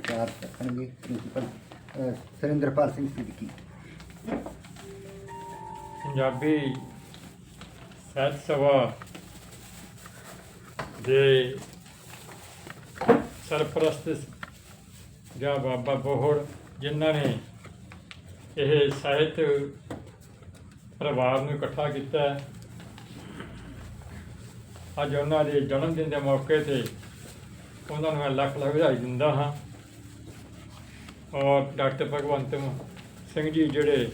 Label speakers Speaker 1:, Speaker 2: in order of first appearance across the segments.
Speaker 1: ਵਿਚਾਰ ਰੱਖਣਗੇ ਪ੍ਰਿੰਸੀਪਲ ਅ, ਸੁਰਿੰਦਰਪਾਲ ਸਿੰਘ ਸਿੱਧਕੀ
Speaker 2: ਪੰਜਾਬੀ ਸਾਹਿਤ ਸਭਾ ਦੇ ਸਰਪ੍ਰਸਤ ਜਾਂ ਬਾਬਾ ਬੋਹੜ ਜਿਨ੍ਹਾਂ ਨੇ ਇਹ ਸਾਹਿਤ ਪਰਿਵਾਰ ਨੂੰ ਇਕੱਠਾ ਕੀਤਾ ਹੈ। ਅੱਜ ਉਹਨਾਂ ਦੇ ਜਨਮ ਦਿਨ ਦੇ ਮੌਕੇ ਤੇ ਉਹਨਾਂ ਨੂੰ ਮੈਂ ਲੱਖ ਲੱਖ ਵਧਾਈ ਦਿੰਦਾ ਹਾਂ ਔਰ ਡਾਕਟਰ ਭਗਵੰਤ ਸਿੰਘ ਜੀ ਜਿਹੜੇ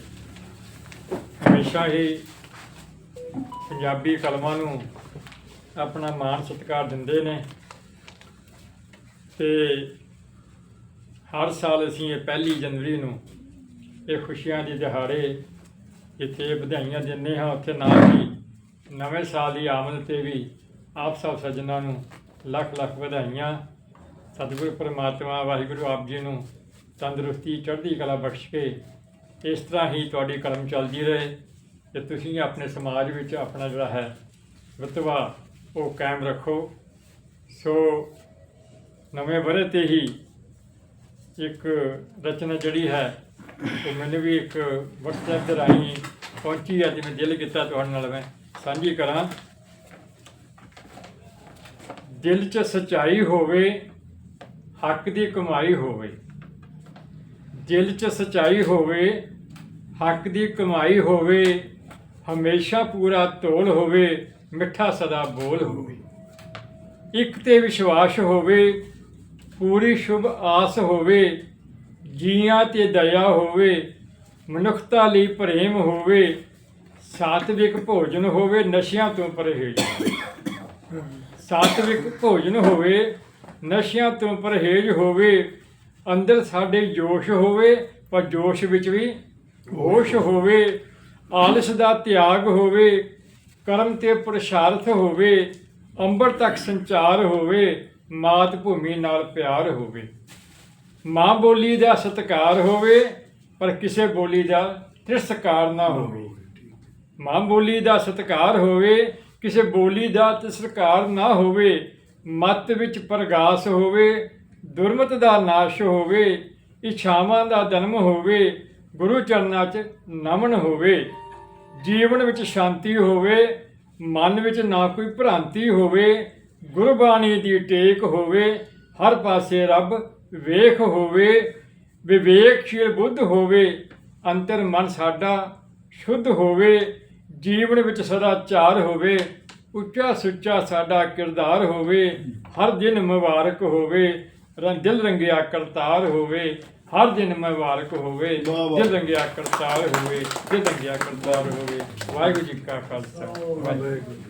Speaker 2: ਹਮੇਸ਼ਾ ਹੀ ਪੰਜਾਬੀ ਕਲਮਾਂ ਨੂੰ ਆਪਣਾ ਮਾਣ ਸਤਿਕਾਰ ਦਿੰਦੇ ਨੇ ਤੇ ਹਰ ਸਾਲ ਅਸੀਂ ਇਹ ਪਹਿਲੀ ਜਨਵਰੀ ਨੂੰ ਇਹ ਖੁਸ਼ੀਆਂ ਦੇ ਦਿਹਾੜੇ ਜਿੱਥੇ ਵਧਾਈਆਂ ਦਿੰਦੇ ਹਾਂ। ਉੱਥੇ ਨਾਲ ਹੀ ਨਵੇਂ ਸਾਲ ਦੀ ਆਮਦ ਤੇ ਵੀ ਆਪ ਸਭ ਸੱਜਣਾਂ ਨੂੰ ਲੱਖ ਲੱਖ ਵਧਾਈਆਂ। ਸਤਿਗੁਰ ਪਰਮਾਤਮਾ ਵਾਹਿਗੁਰੂ ਆਪ ਜੀ ਨੂੰ ਤੰਦਰੁਸਤੀ, ਚੜ੍ਹਦੀ ਕਲਾ ਬਖਸ਼ ਕੇ ਇਸ ਤਰ੍ਹਾਂ ਹੀ ਤੁਹਾਡੀ ਕਲਮ ਚੱਲਦੀ ਰਹੇ ਤੇ ਤੁਸੀਂ ਆਪਣੇ ਸਮਾਜ ਵਿੱਚ ਆਪਣਾ ਜਿਹੜਾ ਹੈ ਰੁਤਬਾ ਉਹ ਕਾਇਮ ਰੱਖੋ। ਸੋ ਨਵੇਂ ਵਰੇ ਤੇ ਹੀ ਇੱਕ ਰਚਨਾ ਜਿਹੜੀ ਹੈ, ਉਹ ਮੈਨੂੰ ਵੀ ਇੱਕ WhatsApp ਦੇ ਰਾਹੀਂ ਪਹੁੰਚੀ ਹੈ ਤੇ ਮੈਂ ਦਿਲ ਕੀਤਾ ਤੁਹਾਡੇ ਨਾਲ ਮੈਂ ਸਾਂਝੀ ਕਰਾਂ। ਦਿਲ 'ਚ ਸਚਾਈ ਹੋਵੇ, ਹੱਕ ਦੀ ਕਮਾਈ ਹੋਵੇ। ਦਿਲ 'ਚ ਸਚਾਈ ਹੋਵੇ, ਹੱਕ ਦੀ ਕਮਾਈ ਹੋਵੇ, ਹਮੇਸ਼ਾ ਪੂਰਾ ਤੋਲ ਹੋਵੇ, ਮਿੱਠਾ ਸਦਾ ਬੋਲ ਹੋਵੇ। ਇੱਕ ਤੇ ਵਿਸ਼ਵਾਸ ਹੋਵੇ, ਪੂਰੀ ਸ਼ੁਭ ਆਸ ਹੋਵੇ, ਜੀਆਂ ਤੇ ਦਇਆ ਹੋਵੇ, ਮਨੁੱਖਤਾ ਲਈ ਪ੍ਰੇਮ ਹੋਵੇ, ਸਾਤਵਿਕ ਭੋਜਨ ਹੋਵੇ, ਨਸ਼ਿਆਂ ਤੋਂ ਪਰਹੇਜ਼ ਸਾਤਵਿਕ ਭੋਜਨ ਹੋਵੇ, ਨਸ਼ਿਆਂ ਤੋਂ ਪਰਹੇਜ਼ ਹੋਵੇ ਅੰਦਰ ਸਾਡੇ ਜੋਸ਼ ਹੋਵੇ, ਪਰ ਜੋਸ਼ ਵਿੱਚ ਵੀ ਹੋਸ਼ ਹੋਵੇ, ਆਲਸ ਦਾ ਤਿਆਗ ਹੋਵੇ, ਕਰਮ ਤੇ ਪ੍ਰਸ਼ਾਰਥ ਹੋਵੇ, ਅੰਬਰ ਤੱਕ ਸੰਚਾਰ ਹੋਵੇ, ਮਾਤ ਭੂਮੀ ਨਾਲ ਪਿਆਰ ਹੋਵੇ। ਮਾਂ ਬੋਲੀ ਦਾ ਸਤਿਕਾਰ ਹੋਵੇ, ਪਰ ਕਿਸੇ ਬੋਲੀ ਦਾ ਤਿਰਸਕਾਰ ਨਾ ਹੋਵੇ। ਮਾਂ ਬੋਲੀ ਦਾ ਸਤਿਕਾਰ ਹੋਵੇ, ਕਿਸੇ ਬੋਲੀ ਦਾ ਤਿਰਸਕਾਰ ਨਾ ਹੋਵੇ, ਮਤ ਵਿੱਚ ਪ੍ਰਗਾਸ ਹੋਵੇ ਦੁਰਮਤ ਦਾ ਨਾਸ਼ ਹੋਵੇ, ਇਛਾਵਾਂ ਦਾ ਜਨਮ ਹੋਵੇ, ਗੁਰੂ ਚਰਨਾਂ 'ਚ ਨਮਨ ਹੋਵੇ। ਜੀਵਨ ਵਿੱਚ ਸ਼ਾਂਤੀ ਹੋਵੇ, ਮਨ ਵਿੱਚ ਨਾ ਕੋਈ ਭ੍ਰਾਂਤੀ ਹੋਵੇ, ਗੁਰਬਾਣੀ ਦੀ ਟੇਕ ਹੋਵੇ, ਹਰ ਪਾਸੇ ਰੱਬ ਵੇਖ ਹੋਵੇ, ਵਿਵੇਕਸ਼ੀਲ ਬੁੱਧ ਹੋਵੇ, ਅੰਤਰ ਮਨ ਸਾਡਾ ਸ਼ੁੱਧ ਹੋਵੇ, ਜੀਵਨ ਵਿੱਚ ਸਦਾ ਚਾਰ ਹੋਵੇ, ਉੱਚਾ ਸੁੱਚਾ ਸਾਡਾ ਕਿਰਦਾਰ ਹੋਵੇ, ਹਰ ਦਿਨ ਮੁਬਾਰਕ ਹੋਵੇ। ਰਨ ਦਿਲ ਰੰਗਿਆ ਕਰਤਾਰ ਹੋਵੇ ਹਰ ਦਿਨ ਮੁਬਾਰਕ ਹੋਵੇ। ਦਿਲ ਰੰਗਿਆ ਕਰਤਾਰ ਹੋਵੇ ਦਿਲ ਰੰਗਿਆ ਕਰਤਾਰ ਹੋਵੇ ਵਾਹਿਗੁਰੂ ਜੀ ਕਾ ਖਾਲਸਾ ਵਾਹਿਗੁਰੂ।